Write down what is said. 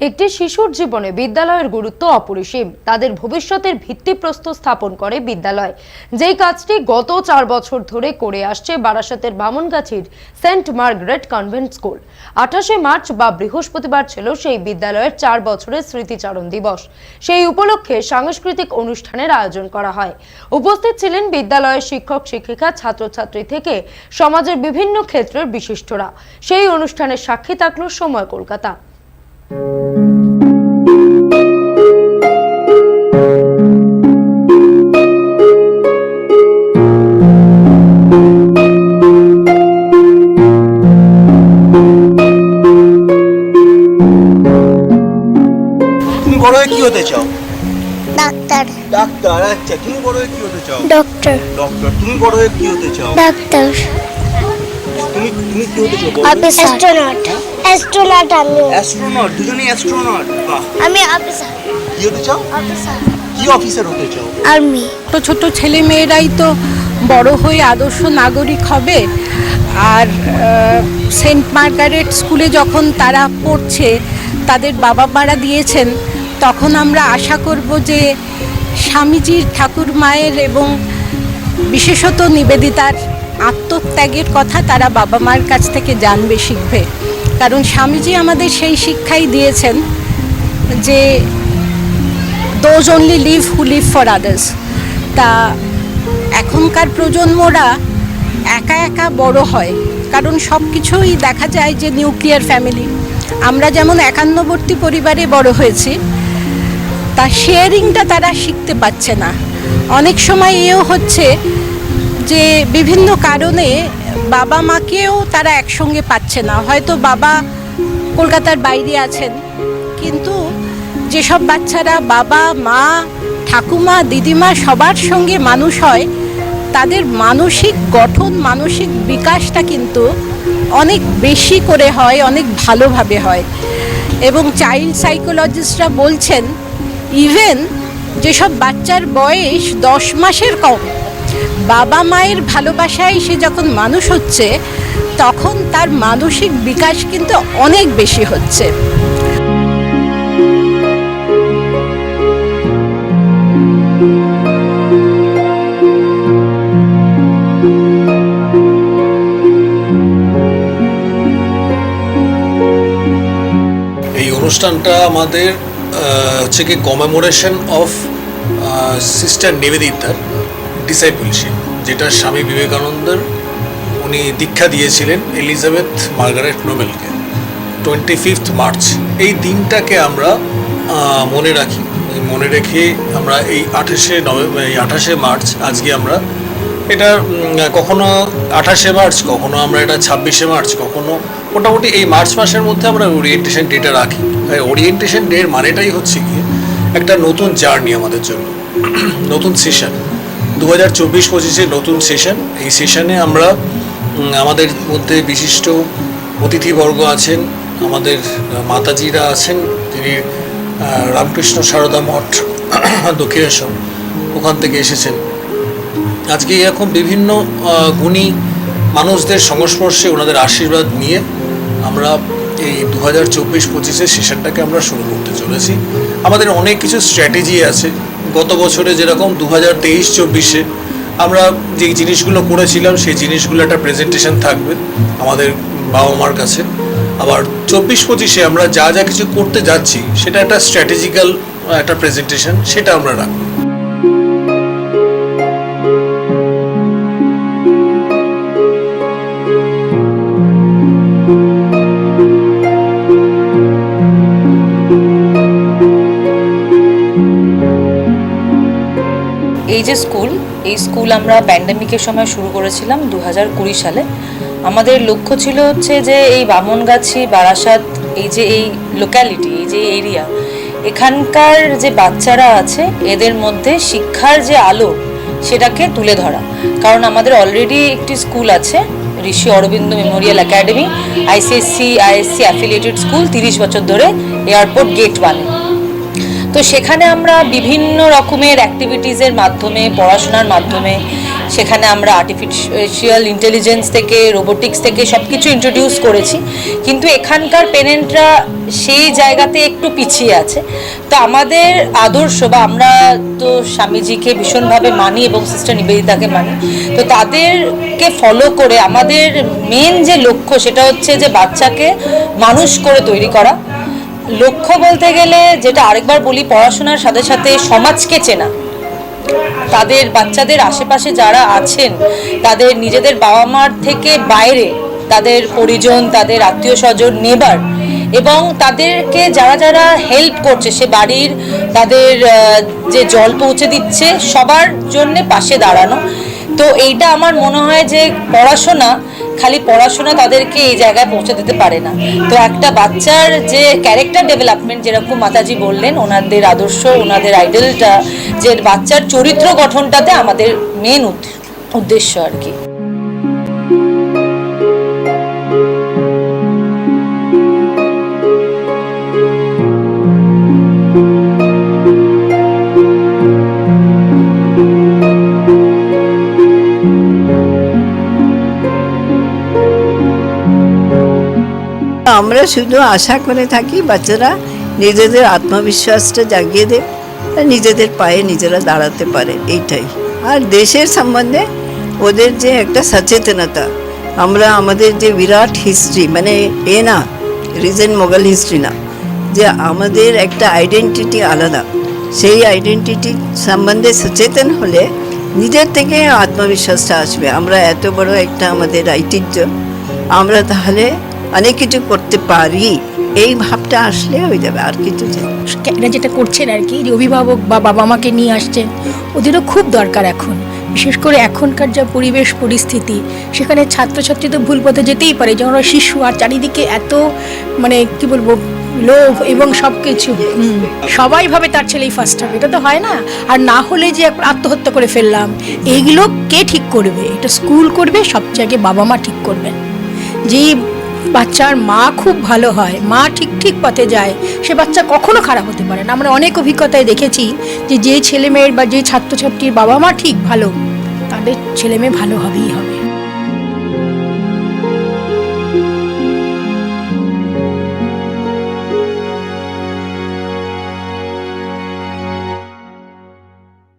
একটি শিশুর জীবনে বিদ্যালয়ের গুরুত্ব অপরিসীম। তাদের ভবিষ্যতের ভিত্তিপ্রস্তর স্থাপন করে বিদ্যালয়। যেই কাজটি গত চার বছর ধরে করে আসছে বারাসতের বামনগাছির সেন্ট মার্গারেট কনভেন্ট স্কুল। আঠাশে মার্চ বা বৃহস্পতিবার ছিল সেই বিদ্যালয়ের চার বছরের স্মৃতিচারণ দিবস। সেই উপলক্ষে সাংস্কৃতিক অনুষ্ঠানের আয়োজন করা হয়। উপস্থিত ছিলেন বিদ্যালয়ের শিক্ষক, শিক্ষিকা, ছাত্রছাত্রী থেকে সমাজের বিভিন্ন ক্ষেত্রের বিশিষ্টরা। সেই অনুষ্ঠানের সাক্ষী থাকল সময় কলকাতা। বড় হয়ে কি হতে চাও? ডাক্তার। ডাক্তার আচ্ছা তুমি বড় হয়ে কি হতে চাও? ডক্টর। ডক্টর তুমি বড় হয়ে কি হতে চাও? ডাক্তার। তুমি তুমি কি হতে চাও অফিসার অ্যাস্ট্রোনট অ্যাস্ট্রোনট আমি। অ্যাস্ট্রোনট দুজনেই অ্যাস্ট্রোনট বাহ। আমি অফিসার কি হতে চাও? অফিসার কি অফিসার হতে চাও? আর্মি ছোট ছোট ছেলে মেয়েরাই তো বড় হয়ে আদর্শ নাগরিক হবে। আর সেন্ট মার্গারেট স্কুলে যখন তারা পড়ছে তাদের বাবা মারা দিয়েছেন তখন আমরা আশা করব যে স্বামীজির ঠাকুর মায়ের এবং বিশেষত নিবেদিতার আত্মত্যাগের কথা তারা বাবা মার কাছ থেকে জানবে, শিখবে। কারণ স্বামীজি আমাদের সেই শিক্ষাই দিয়েছেন যে those only live who live for others তা এখনকার প্রজন্মরা একা একা বড় হয়, কারণ সব কিছুই দেখা যায় যে নিউক্লিয়ার ফ্যামিলি আমরা যেমন একান্নবর্তী পরিবারে বড় হয়েছি, তা শেয়ারিংটা তারা শিখতে পাচ্ছে না। অনেক সময় এও হচ্ছে যে বিভিন্ন কারণে বাবা মাকেও তারা একসঙ্গে পাচ্ছে না। হয়তো বাবা কলকাতার বাইরে আছেন, কিন্তু যেসব বাচ্চারা বাবা, মা, ঠাকুমা, দিদিমা সবার সঙ্গে মানুষ হয়, তাদের মানসিক গঠন, মানসিক বিকাশটা কিন্তু অনেক বেশি করে হয়, অনেক ভালোভাবে হয়। এবং চাইল্ড সাইকোলজিস্টরা বলছেন, ইভেন যেসব বাচ্চার বয়স দশ মাসের কম বাবা মায়ের ভালোবাসায় সে যখন মানুষ হচ্ছে, তখন তার মানসিক বিকাশ কিন্তু অনেক বেশি হচ্ছে। এই অনুষ্ঠানটা আমাদের হচ্ছে কি কমেমোরেশন অফ সিস্টার নিবেদিতার ডিসাইপলশিপ যেটা স্বামী বিবেকানন্দের, উনি দীক্ষা দিয়েছিলেন এলিজাবেথ মার্গারেট নোবেলকে। টোয়েন্টি ফিফথ মার্চ এই দিনটাকে আমরা মনে রাখি। মনে রেখে আমরা এই আঠাশে নভেম্বর এই আঠাশে মার্চ আজকে আমরা এটা কখনো আঠাশে মার্চ কখনো আমরা এটা ছাব্বিশে মার্চ কখনো মোটামুটি এই মার্চ মাসের মধ্যে আমরা ওরিয়েন্টেশন ডেটা রাখি। তাই ওরিয়েন্টেশন ডের মানেটাই হচ্ছে কি একটা নতুন জার্নি আমাদের জন্য। নতুন সেশন দু হাজার চব্বিশ পঁচিশের নতুন সেশন এই সেশনে আমরা আমাদের মধ্যে বিশিষ্ট অতিথিবর্গ আছেন, আমাদের মাতাজিরা আছেন, তিনি রামকৃষ্ণ সারদা মঠ, দক্ষিণেশ্বর, ওখান থেকে এসেছেন। আজকে এরকম বিভিন্ন গুণী মানুষদের সংস্পর্শে ওনাদের আশীর্বাদ নিয়ে আমরা এই দু হাজার চব্বিশ পঁচিশের সেশনটাকে আমরা শুরু করতে চলেছি। আমাদের অনেক কিছু স্ট্র্যাটেজি আছে। গত বছরে যেরকম দু হাজার তেইশ চব্বিশে আমরা যে জিনিসগুলো করেছিলাম, সেই জিনিসগুলো একটা প্রেজেন্টেশন থাকবে আমাদের বাবা মার কাছে। আবার চব্বিশ পঁচিশে আমরা যা যা কিছু করতে যাচ্ছি, সেটা একটা স্ট্র্যাটেজিক্যাল একটা প্রেজেন্টেশন সেটা আমরা রাখব। এই যে স্কুল, এই স্কুল আমরা প্যান্ডেমিকের সময় শুরু করেছিলাম দু হাজার কুড়ি সালে। আমাদের লক্ষ্য ছিল হচ্ছে যে এই বামনগাছি, বারাসাত, এই যে এই লোক্যালিটি এই যে এরিয়া এখানকার যে বাচ্চারা আছে, এদের মধ্যে শিক্ষার যে আলো, সেটাকে তুলে ধরা। কারণ আমাদের অলরেডি একটি স্কুল আছে, Rishi Aurobindo memorial academy, ICSC, ISC affiliated school, তিরিশ বছর ধরে এয়ারপোর্ট গেট ওয়ানে তো সেখানে আমরা বিভিন্ন রকমের অ্যাক্টিভিটিসের মাধ্যমে, পড়াশোনার মাধ্যমে, সেখানে আমরা আর্টিফিশিয়াল ইন্টেলিজেন্স থেকে রোবোটিক্স থেকে সব কিছু ইন্ট্রোডিউস করেছি। কিন্তু এখানকার পেরেন্টরা সেই জায়গাতে একটু পিছিয়ে আছে। তো আমাদের আদর্শ বা আমরা তো স্বামীজিকে ভীষণভাবে মানি এবং সিস্টার নিবেদিতাকে মানি। তো তাদেরকে ফলো করে আমাদের মেন যে লক্ষ্য সেটা হচ্ছে যে বাচ্চাকে মানুষ করে তৈরি করা। লক্ষ্য বলতে গেলে যেটা আরেকবার বলি, পড়াশোনার সাথে সাথে সমাজকে চেনা। তাদের বাচ্চাদের আশেপাশে যারা আছেন, তাদের নিজেদের বাবা মার থেকে বাইরে তাদের পরিজন, তাদের আত্মীয় স্বজন নেবার এবং তাদেরকে যারা যারা হেল্প করছে, সে বাড়ির তাদের যে জল পৌঁছে দিচ্ছে, সবার জন্য পাশে দাঁড়ানো। তো এইটা আমার মনে হয় যে পড়াশোনা খালি পড়াশোনা তাদেরকে এই জায়গায় পৌঁছে দিতে পারে না। তো একটা বাচ্চার যে ক্যারেক্টার ডেভেলপমেন্ট যেরকম মাতাজি বললেন, ওনাদের আদর্শ, ওনাদের আইডলটা যে বাচ্চার চরিত্র গঠনটাতে আমাদের মেন উদ্দেশ্য আর কি। আমরা শুধু আশা করে থাকি বাচ্চারা নিজেদের আত্মবিশ্বাসটা জাগিয়ে দেয় নিজেদের পায়ে নিজেরা দাঁড়াতে পারে, এইটাই। আর দেশের সম্বন্ধে ওদের যে একটা সচেতনতা, আমরা আমাদের যে বিরাট হিস্ট্রি মানে এ না রিজেন্ট মোগল হিস্ট্রি না, যে আমাদের একটা আইডেন্টিটি আলাদা। সেই আইডেন্টিটি সম্বন্ধে সচেতন হলে নিজের থেকে আত্মবিশ্বাসটা আসবে। আমরা এত বড় একটা আমাদের ঐতিহ্য, আমরা তাহলে অনেক কিছু করতে পারি। এই ভাবটা আসলে হয়ে যাবে আর কিছু এরা যেটা করছেন আর কি, যে অভিভাবক বা বাবা মাকে নিয়ে আসছেন ওদেরও খুব দরকার এখন। বিশেষ করে এখনকার যা পরিবেশ, পরিস্থিতি, সেখানে ছাত্রছাত্রী তো ভুল পথে যেতেই পারে। যেমন শিশু আর চারিদিকে এত মানে কি বলব, লোভ এবং সব কিছু সবাই ভাবে তার ছেলেই ফার্স্ট হবে। এটা তো হয় না। আর না হলে যে আত্মহত্যা করে ফেললাম, এইগুলো কে ঠিক করবে? এটা স্কুল করবে সব জায়গায় বাবা মা ঠিক করবেন। যেই বাচ্চার মা খুব ভালো হয়, মা ঠিক ঠিক পথে যায়, সে বাচ্চা কখনো খারাপ হতে পারে না। আমরা অনেক অভিজ্ঞতায় দেখেছি যে যে ছেলে মেয়ের বা যে ছাত্রছাত্রীর বাবা মা ঠিক ভালো, তাদের ছেলে মেয়ে ভালো হবেই হবে।